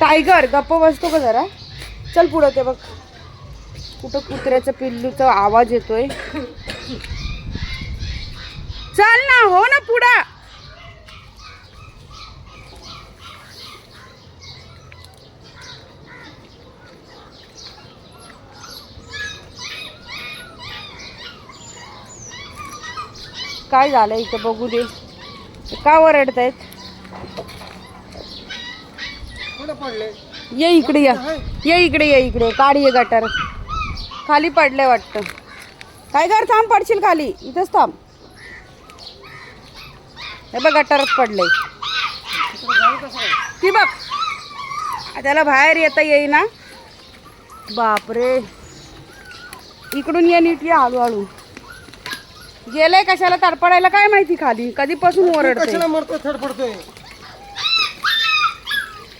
Tiger गप्प बसतो का जरा? चल पुढं ते बघ. कुठं कुत्र्याचं पिल्लूचा आवाज येतोय? चल ना हो ना पुढं. काय झालं इथं बघू दे. का ओरडतायत आहेत कुठं पडले ये इकडे या. ये इकडे ये इकडे. काढ ये गटर. खाली पडलंय वाटतं. काय कर थांब पडशील खाली. इथंच थांब. हे बघ गटारात पडलंय. ती बघ. त्याला बाहेर येता येईना. बापरे. इकडून ये नीट ये हळूहळू. गेलंय कशाला तडपडायला? काय माहिती खाली? कधीपासून ओरडते कशाला मरतो थडफडतोय?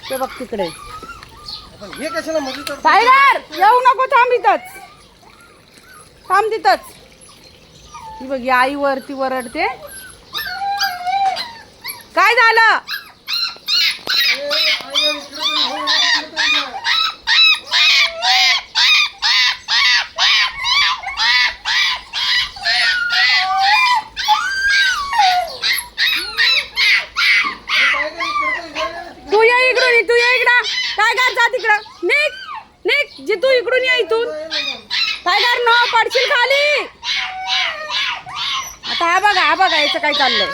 ते बघ तिकडे. पण हे कशाला मरतो तर टायगर येऊ नको थांब इथंच. थांब तिथंच. ही बघ ही आई वरती वरडते. काय झालं तू ये इकडून ये, तू ये इकडं टायगर जा तिकडं निक निक जी तू इकडून ये इथून टायगर न पडशील खाली आता हा बघा याचं काय चाललंय.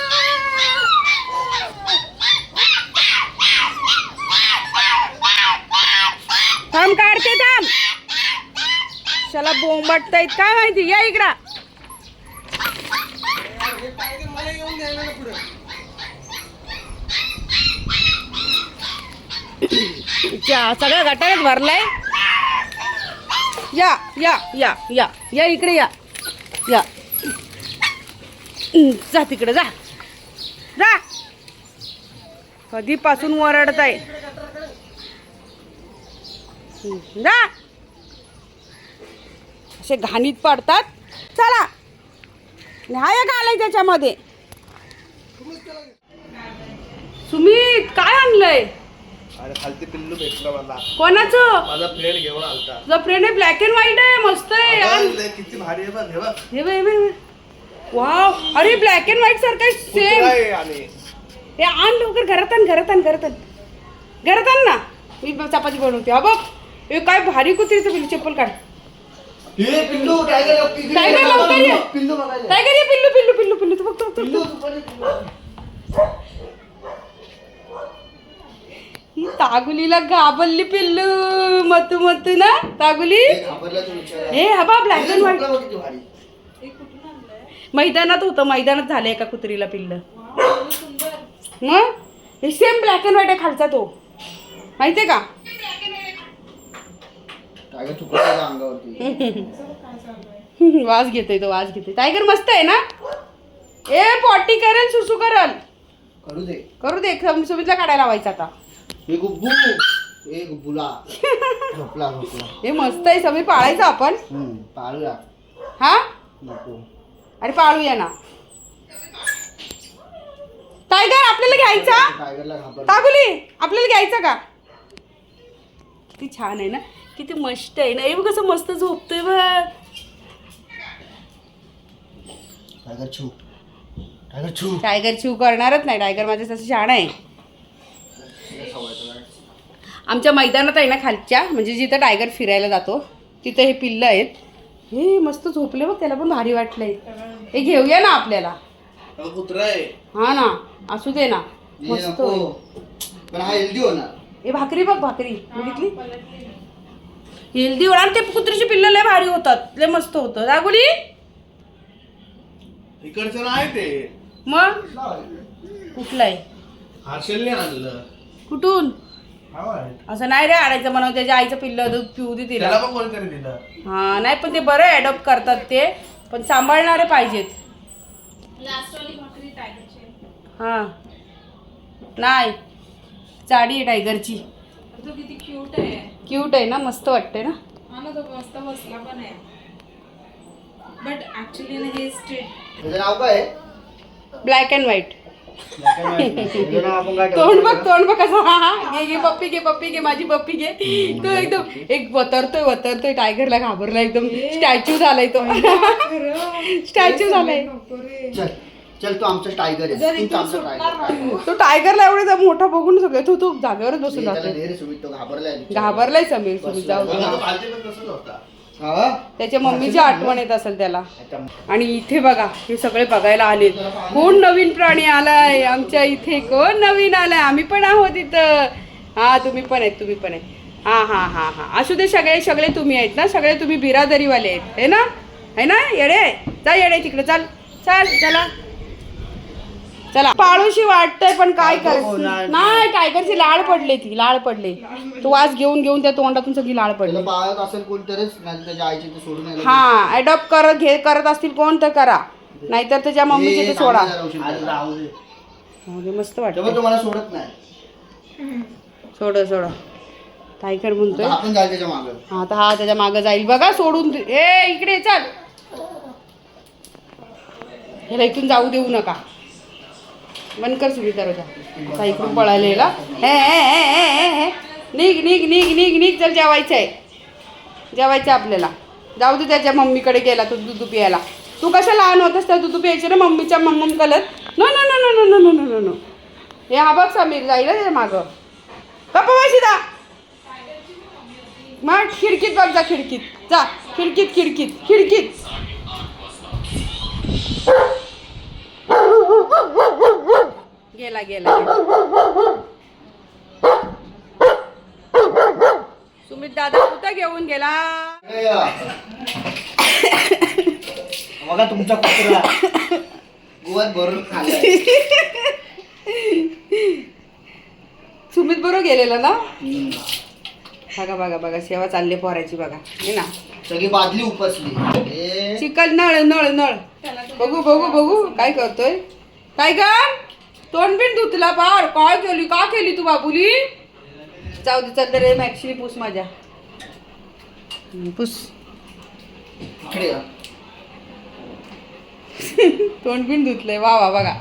थांब काढते थांब. चला बोंबटतायत काय माहिती या इकडा. मला येऊन द्यायला सगळं भरलंय. या या या या या इकडे या. या. जा तिकडे जा. जा. कधीपासून वरडत आहे जा. असे घाणीत पडतात. चला. न्याय घालाय त्याच्यामध्ये. सुमित काय आणलंय? अरे खालती पिल्लू भेटलं मला. कोणाचं? माझा फ्रेंड घेऊन आलता. फ्रेंड आहे ब्लॅक अँड व्हाईट आहे मस्त आहे. किती भारी आहे बघ बघ. बघ, हे बघ, हे बघ. वाव अरे ब्लॅक अँड व्हाईट सारखं सेम आहे आणि हे आण लवकर घरात आण घरात आण घरात आण. घरात आण ना. मी चपाती बनवते. हा बघ. हे काय भारी कुत्रीचं पिल्लू. चप्पल काढ. हे पिल्लू टायगर लवकर ये. पिल्लू पिल्लू पिल्लू पिल्लू पिल्लू. तू बघ तू बघ, तू बघ, पिल्लू तू तू पण ये. ही तागुलीला घाबरली पिल्लू. मतू मतू ना? तागुली? हे तू. हे बा ब्लॅक अँड व्हाईट झोपला बघ किती भारी. मैदानात होतं मैदानात झालं एका कुत्रीला पिल्ल. मग? हे सेम ब्लॅक अँड व्हाईट आहे खालचा तो. का? चुकला त्याच्या अंगावरती? वास घेतोय तो वास घेतोय. टायगर मस्त आहे ना? ए पॉटी करेल सुसू करल करू दे. करू दे सम- सुमितला काढायला लावायचा आता. हे गुब्बू. हे गुब्बूला. झोपला झोपला. हे मस्त आहे समीर पाळायचं आपण. पाळूया. हा? नको. अरे पाळूया ना. टायगर आपल्याला घ्यायचा? काबुली आपल्याला घ्यायचा का? किती छान आहे ना किती मस्त आहे ना. बघ कसं मस्त झोपतोय बघ. टायगर छू. टायगर छू. टायगर चिव करणारच नाही. टायगर माझं तसं छान आहे. आमच्या मैदानात आहे ना खालच्या म्हणजे जिथं टायगर फिरायला जातो तिथं हे पिल्लं आहेत. हे मस्त झोपले बघ त्याला पण भारी वाटलंय. हे घेऊया ना आपल्याला. कुत्रा आहे. हा ना असू दे ना. हे मस्त नको. होईल. पण हा हेल्दी होणार. हे भाकरी बघ भाकरी. बघितली? हेल्दी होणार ते कुत्रीची पिल्लं लय भारी होतात. लय मस्त होतं. दागुली इकडचं नाही ते. मग? कुठलं आहे? हर्षलने आणलं. कुठून. असं नाही रे आणायचं म्हणून त्याच्या आईचं पिल्लं दूध पिऊ दे तिला. त्याला पण कोणीतरी दिलं. हा नाही पण ते बरं अडॉप्ट करतात ते. पण सांभाळणारे पाहिजेत. हा. नाही. जाडी आहे टायगरची तो किती क्यूट आहे. क्यूट आहे ना मस्त वाटते ना. हा ना तो मस्त बसला पण आहे. बट ऍक्च्युली ना हे स्ट्रीट त्याचं नाव काय आहे? ब्लॅक अँड व्हाईट तोंड बघ तोंड बघ कसं हा, हा. घे घे पप्पी घे पप्पी घे माझी पप्पी घे. तो एकदम एक वतरतोय वतरतोय टायगरला घाबरला एकदम स्टॅच्यू झालाय तो. स्टॅच्यू झालाय. चल चल तू आमचा टायगर आहे. तूच आमचा टायगर तो टायगरला एवढा मोठा बघून सगळे तो तो जागेवरच बसून घाबरलाय घाबरलाय समीर सुमित जाऊ दे. त्याच्या मम्मीची आठवण येत असेल त्याला. आणि इथे बघा हे सगळे बघायला आलेत. कोण नवीन प्राणी आलाय? आमच्या इथे कोण नवीन आलाय? आम्ही पण आहोत इथं. हा तुम्ही पण आहेत तुम्ही पण आहेत. हा हा हा हा. असू दे सगळे सगळे तुम्ही आहेत ना? सगळे तुम्ही बिरादरीवाले आहेत. है ना? है ना? येडे? जा येडे तिकडे चल. चल चला. चला. पाळूशी वाटतंय पण काय कर नाही टायगरची लाळ पडले ती लाळ पडले. तो वास घेऊन घेऊन त्या तोंडातून सगळी लाळ पडली. त्याला पाळत असेल कोणतरीच नाही त्याच्या आईची ते सोडून यायला हा अडॉप्ट करत घे करत असतील कोण तर करा. नाहीतर त्याच्या मम्मीचे ते सोडा. थांब जरा उशीर झाला. हो, ते मस्त वाटतं तो मला सोडत नाही. सोड सोड. टायगर म्हणतोय. आता आपण जायचं त्याच्या मागं. हा आता हा त्याच्या मागं जाईल. बघा सोडून दे- ए इकडे चल. ह्याला इथून जाऊ देऊ नका. बनकर कर सुरू दरवाजा. आता इकडून पळालेला हे हे, निघ निघ निघ निघ निघ चल जेवायचं आहे. जेवायचं आहे आपल्याला. जाऊ दे त्याच्या मम्मीकडे गेला तो दुधू प्यायला. तू कशा लहान होतास त्या दुधू प्यायचे ना मम्मीच्या मम्मम कलत no no no no no no no no no no. हे हा बघ समीर जाईल त्याच्या मागं. गप्पा बस इथं. मग खिडकीत बघ जा खिडकीत. जा. खिडकीत खिडकीत खिडकीत. गेला गेला सुमित दादा कुठं घेऊन गेला. बघा तुमचा कुत्रा. गोवात भरून खाल्लाय. सुमित बरोबर गेलेला ना? बघा बघा बघा सेवा चालली पोरायची बघा. हे ना. सगळी बादली उपसली. ए, चिकन नळ नळ नळ. बघू बघू बघू. काय करतोय? काय कर तोंड बिन धुतला पार काय केली का केली तू बाबुली? जाऊ दे चल रे मॅक्सिनी पुस माझ्या. पुस. इकडे या. तोंड बिन धुतलंय वा वा बघा.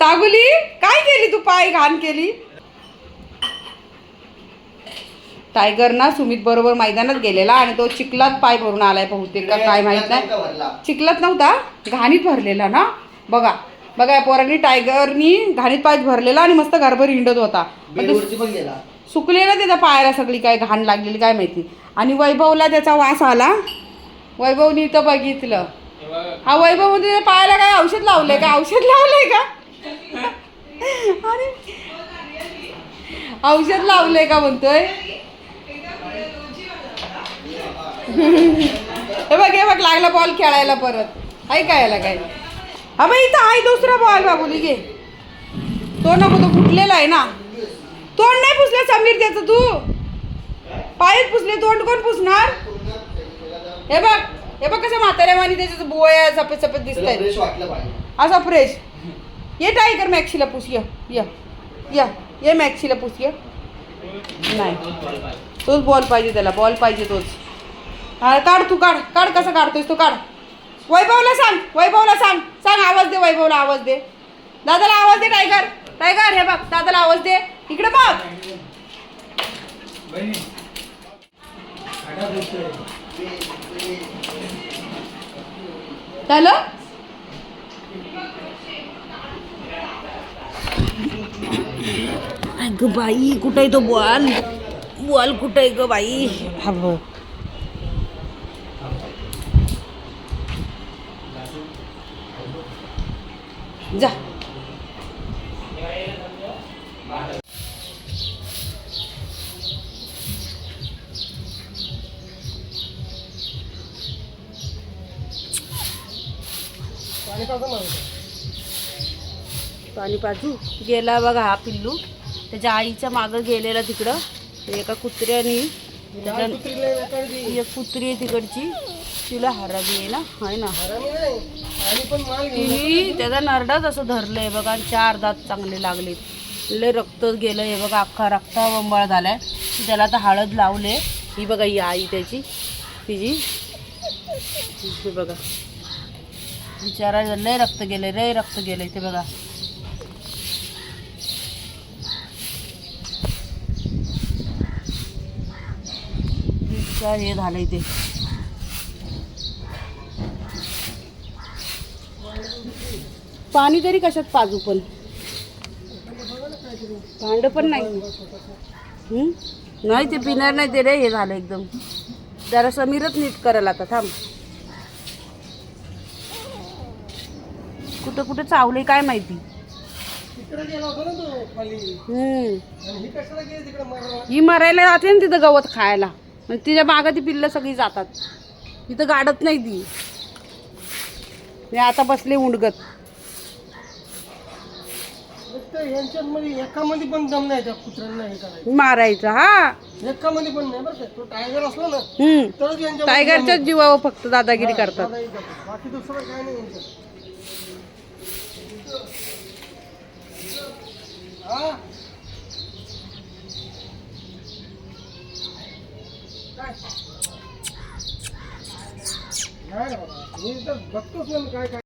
तागुली काय केली तू पाय घाण केली? टायगर ना सुमित बरोबर मैदानात गेलेला आणि तो चिखलात पाय भरून आलाय बहुतेक का काय माहीत नाही. चिखलात नव्हता घाणीत भरलेला ना? बघा. बघा या पोरांनी टायगरनी घाणीत पाय भरलेला आणि मस्त घरभर हिंडत होता. सुकलेला त्याच्या पायाला सगळी काय घाण लागलेली काय माहिती. आणि वैभवला त्याचा वास आला. वैभवनी इथं बघितलं. हा वैभव म्हणजे त्याच्या पायाला काय औषध लावलंय का? औषध लावलंय का? अरे. औषध लावलंय का म्हणतोय? हे बघ हे बघ लागला बॉल खेळायला परत. आहे काय? बाई इथं आहे दुसरा बॉल बाबुली घे तो नको तो फुटलेला आहे ना. तोंड नाही पुसले समीर त्याचं तू? पायच पुसले तोंड कोण पुसणार? हे बघ हे बघ कसं म्हाताऱ्यावानी त्याच्यात बोया सफेद सफेद दिसत आहेत असा फ्रेश ये टायगर मॅक्सीला पुस य य य ये मॅक्सीला पुस य. नाही. तोच बॉल पाहिजे त्याला बॉल पाहिजे तोच. हा काढ तू काढ काढ कसं काढतोयस तू काढ. वैभवला सांग वैभवला सांग. सांग आवाज दे वैभवला आवाज दे. दादाला आवाज दे टायगर. टायगर हे बघ दादाला आवाज दे. इकडे बघ. झालं? अगं बाई कुठे तो बॉल? बॉल कुठे ग बाई? हा जा. पाणी पाजू गेला बघा हा पिल्लू. त्याच्या आईच्या मागं गेलेला तिकडं. एका कुत्र्याने. एक कुत्री आहे तिकडची. तिला हरामी आहे ना? आहे ना? त्याचा नरडाच असं धरलंय बघा चार दात चांगले लागले लय रक्त गेलं हे बघा अख्खा रक्ता बंबाळ झालाय. त्याला आता हळद लावले. ही बघा ही आई त्याची. तिची. बघा. बिचारा लय रक्त गेले लय रक्त गेले ते बघा. हे झालंय ते. पाणी तरी कशात पाजू पण? भांड पण नाही? नाही ते पिणार नाही ते रे हे झालं एकदम. जरा समीरच नीट करेल आता थांब. कुठं कुठं चावले काय माहिती? ही मारायला जाते ना तिथं गवत खायला. मग तिच्या मागं ती पिल्लं सगळी जातात. तिथं गाडत नाही ती. मी आता बसले उंडगत. यांच्यामध्ये एकामध्ये पण दम नाही त्या कुत्र्यांना हे करायचं मारायचं हा? एकामध्ये पण नाही बरं का. तो टायगर असला ना हम्म. तरच यांच्या टायगरच्याच जीवावर फक्त दादागिरी करतात. बाकी दुसरं काय नाही यांचं हा? काय? नाही रे बाबा. मी तर बघतोच ना मी काय काय